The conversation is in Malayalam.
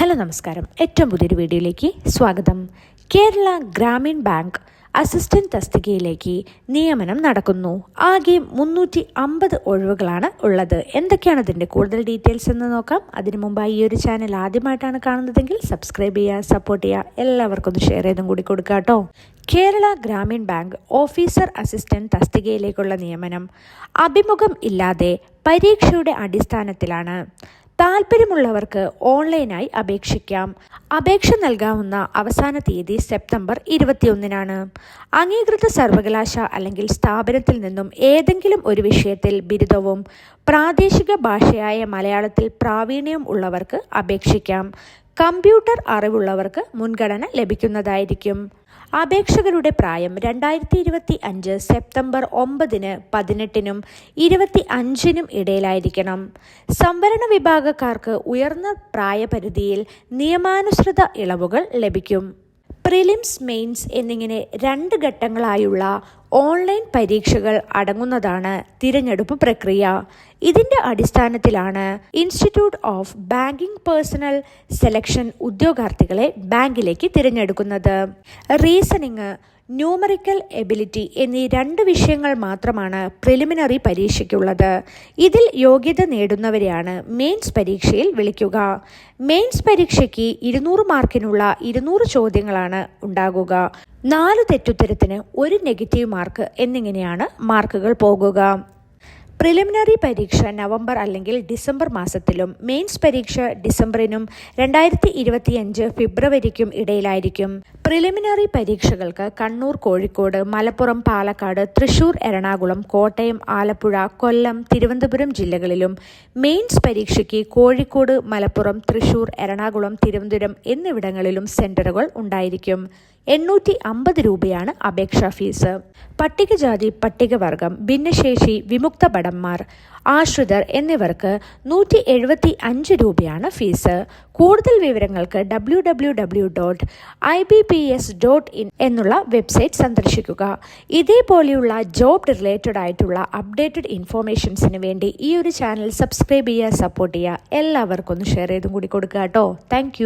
ഹലോ നമസ്കാരം. ഏറ്റവും പുതിയൊരു വീഡിയോയിലേക്ക് സ്വാഗതം. കേരള ഗ്രാമീൺ ബാങ്ക് അസിസ്റ്റന്റ് തസ്തികയിലേക്ക് നിയമനം നടക്കുന്നു. ആകെ മുന്നൂറ്റി അമ്പത് ഒഴിവുകളാണ് ഉള്ളത്. എന്തൊക്കെയാണ് അതിന്റെ കൂടുതൽ ഡീറ്റെയിൽസ് എന്ന് നോക്കാം. അതിനു മുമ്പായി ഈ ഒരു ചാനൽ ആദ്യമായിട്ടാണ് കാണുന്നതെങ്കിൽ സബ്സ്ക്രൈബ് ചെയ്യുക സപ്പോർട്ട് ചെയ്യുക. എല്ലാവർക്കും ഒന്ന് ഷെയർ ചെയ്തും കൂടി കൊടുക്കുക കേട്ടോ. Kerala Gramin Bank officer assistant തസ്തികയിലേക്കുള്ള നിയമനം അഭിമുഖം ഇല്ലാതെ പരീക്ഷയുടെ അടിസ്ഥാനത്തിലാണ്. താല്പര്യമുള്ളവർക്ക് ഓൺലൈനായി അപേക്ഷിക്കാം. അപേക്ഷ നൽകാവുന്ന അവസാന തീയതി സെപ്റ്റംബർ ഇരുപത്തിയൊന്നിനാണ്. അംഗീകൃത സർവകലാശ അല്ലെങ്കിൽ സ്ഥാപനത്തിൽ നിന്നും ഏതെങ്കിലും ഒരു വിഷയത്തിൽ ബിരുദവും പ്രാദേശിക ഭാഷയായ മലയാളത്തിൽ പ്രാവീണ്യവും ഉള്ളവർക്ക് അപേക്ഷിക്കാം. കമ്പ്യൂട്ടർ അറിവുള്ളവർക്ക് മുൻഗണന ലഭിക്കുന്നതായിരിക്കും. അപേക്ഷകരുടെ പ്രായം രണ്ടായിരത്തി ഇരുപത്തി അഞ്ച് സെപ്റ്റംബർ ഒമ്പതിന് പതിനെട്ടിനും ഇരുപത്തി അഞ്ചിനും ഇടയിലായിരിക്കണം. സംവരണ വിഭാഗക്കാർക്ക് ഉയർന്ന പ്രായപരിധിയിൽ നിയമാനുസൃത ഇളവുകൾ ലഭിക്കും. പ്രിലിംസ് മെയിൻസ് എന്നിങ്ങനെ രണ്ട് ഘട്ടങ്ങളായുള്ള ഓൺലൈൻ പരീക്ഷകൾ അടങ്ങുന്നതാണ് തിരഞ്ഞെടുപ്പ് പ്രക്രിയ. ഇതിന്റെ അടിസ്ഥാനത്തിലാണ് Institute of Banking Personnel Selection ഉദ്യോഗാർത്ഥികളെ ബാങ്കിലേക്ക് തിരഞ്ഞെടുക്കുന്നത്. റീസണിങ് ന്യൂമറിക്കൽ എബിലിറ്റി എന്നീ രണ്ട് വിഷയങ്ങൾ മാത്രമാണ് പ്രിലിമിനറി പരീക്ഷയ്ക്കുള്ളത്. ഇതിൽ യോഗ്യത നേടുന്നവരെയാണ് മെയിൻസ് പരീക്ഷയിൽ വിളിക്കുക. മെയിൻസ് പരീക്ഷയ്ക്ക് ഇരുന്നൂറ് മാർക്കിനുള്ള ഇരുന്നൂറ് ചോദ്യങ്ങളാണ് ഉണ്ടാകുക. നാല് തെറ്റുത്തരത്തിന് ഒരു നെഗറ്റീവ് മാർക്ക് എന്നിങ്ങനെയാണ് മാർക്കുകൾ പോകുക. പ്രിലിമിനറി പരീക്ഷ നവംബർ അല്ലെങ്കിൽ ഡിസംബർ മാസത്തിലും മെയിൻസ് പരീക്ഷ ഡിസംബറിനും രണ്ടായിരത്തി ഇരുപത്തിയഞ്ച് ഫെബ്രുവരിക്കും ഇടയിലായിരിക്കും. പ്രിലിമിനറി പരീക്ഷകൾക്ക് കണ്ണൂർ കോഴിക്കോട് മലപ്പുറം പാലക്കാട് തൃശൂർ എറണാകുളം കോട്ടയം ആലപ്പുഴ കൊല്ലം തിരുവനന്തപുരം ജില്ലകളിലും മെയിൻസ് പരീക്ഷയ്ക്ക് കോഴിക്കോട് മലപ്പുറം തൃശൂർ എറണാകുളം തിരുവനന്തപുരം എന്നിവിടങ്ങളിലും സെന്ററുകൾ ഉണ്ടായിരിക്കും. എണ്ണൂറ്റി അമ്പത് രൂപയാണ് അപേക്ഷാ ഫീസ്. പട്ടികജാതി പട്ടികവർഗം ഭിന്നശേഷി വിമുക്ത ഭടന്മാർ ആശ്രിതർ എന്നിവർക്ക് നൂറ്റി എഴുപത്തി അഞ്ച് രൂപയാണ് ഫീസ്. കൂടുതൽ വിവരങ്ങൾക്ക് W W W dot I B S dot in എന്നുള്ള വെബ്സൈറ്റ് സന്ദർശിക്കുക. ഇതേപോലെയുള്ള ജോബ് റിലേറ്റഡ് ആയിട്ടുള്ള അപ്ഡേറ്റഡ് ഇൻഫോർമേഷൻസിന് വേണ്ടി ഈ ഒരു ചാനൽ സബ്സ്ക്രൈബ് ചെയ്യുക സപ്പോർട്ട് ചെയ്യുക. എല്ലാവർക്കും ഒന്ന് ഷെയർ ചെയ്തും കൂടി കൊടുക്കുക കേട്ടോ. താങ്ക്